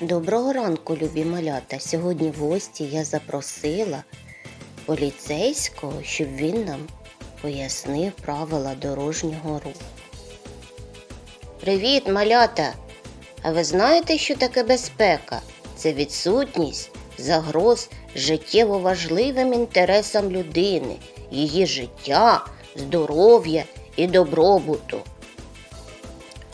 Доброго ранку, любі малята. Сьогодні в гості я запросила поліцейського, щоб він нам пояснив правила дорожнього руху. Привіт, малята! А ви знаєте, що таке безпека? Це відсутність загроз життєво важливим інтересам людини, її життя, здоров'я і добробуту.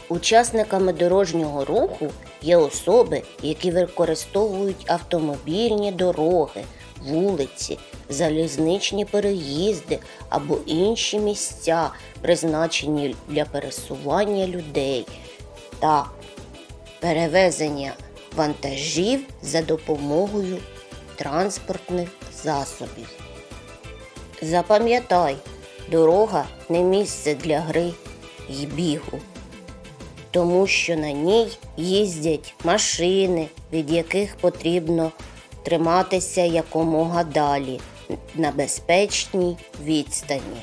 Учасниками дорожнього руху є особи, які використовують автомобільні дороги, вулиці, залізничні переїзди або інші місця, призначені для пересування людей та перевезення вантажів за допомогою транспортних засобів. Запам'ятай, дорога не місце для гри й бігу тому що на ній їздять машини, від яких потрібно триматися якомога далі на безпечній відстані.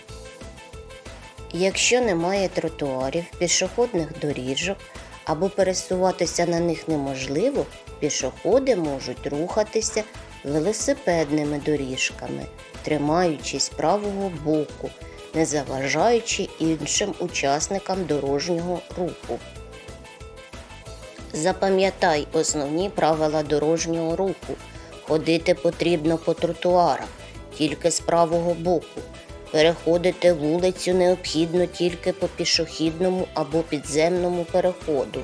Якщо немає тротуарів, пішохідних доріжок або пересуватися на них неможливо, пішоходи можуть рухатися велосипедними доріжками, тримаючись правого боку, не заважаючи іншим учасникам дорожнього руху. Запам'ятай основні правила дорожнього руху. Ходити потрібно по тротуарах, тільки з правого боку. Переходити вулицю необхідно тільки по пішохідному або підземному переходу.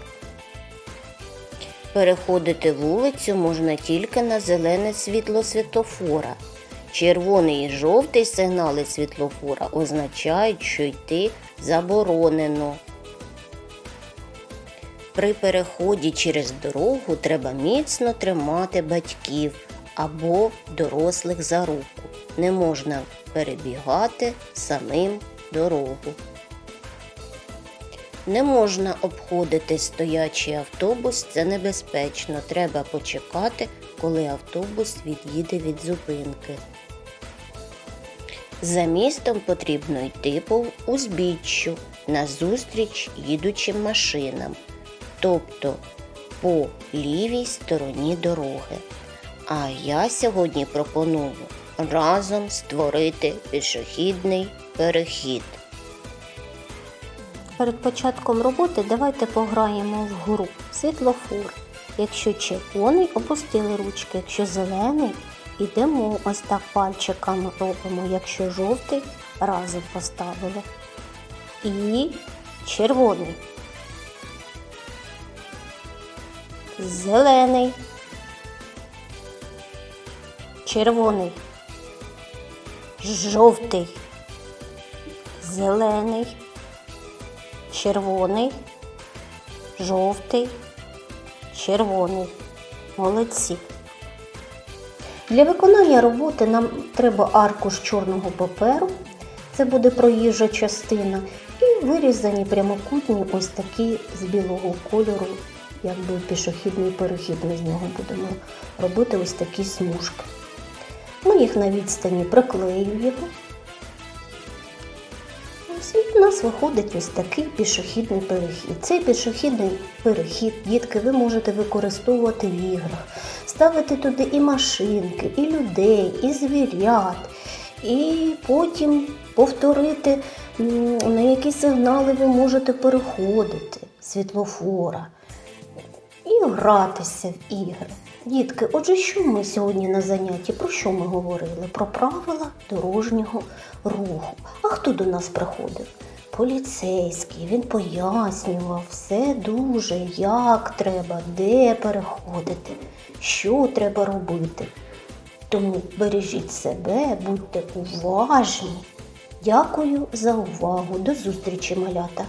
Переходити вулицю можна тільки на зелене світло світлофора. Червоний і жовтий сигнали світлофора означають, що йти заборонено. При переході через дорогу треба міцно тримати батьків або дорослих за руку. Не можна перебігати самим дорогу. Не можна обходити стоячий автобус, це небезпечно. Треба почекати, коли автобус від'їде від зупинки. За містом потрібно йти по узбіччю назустріч їдучим машинам, тобто по лівій стороні дороги. А я сьогодні пропоную разом створити пішохідний перехід. Перед початком роботи давайте пограємо в гру світлофор. Якщо червоний, опустили ручки, якщо зелений, ідемо ось так пальчиками робимо. Якщо жовтий, разом поставили. І червоний. Зелений. Червоний. Жовтий. Зелений червоний, жовтий, червоний. Молодці. Для виконання роботи нам треба аркуш чорного паперу, це буде проїжджа частина, і вирізані прямокутні ось такі з білого кольору, якби пішохідний перехід. Ми з нього будемо робити ось такі смужки. Ми їх на відстані приклеюємо. І в нас виходить ось такий пішохідний перехід. Цей пішохідний перехід, дітки, ви можете використовувати в іграх, ставити туди і машинки, і людей, і звірят, і потім повторити, на які сигнали ви можете переходити світлофора і гратися в ігри. Дітки, отже, що ми сьогодні на занятті? Про що ми говорили? Про правила дорожнього руху. А хто до нас приходив? Поліцейський, він пояснював все дуже, як треба, де переходити, що треба робити. Тому бережіть себе, будьте уважні. Дякую за увагу. До зустрічі, малята!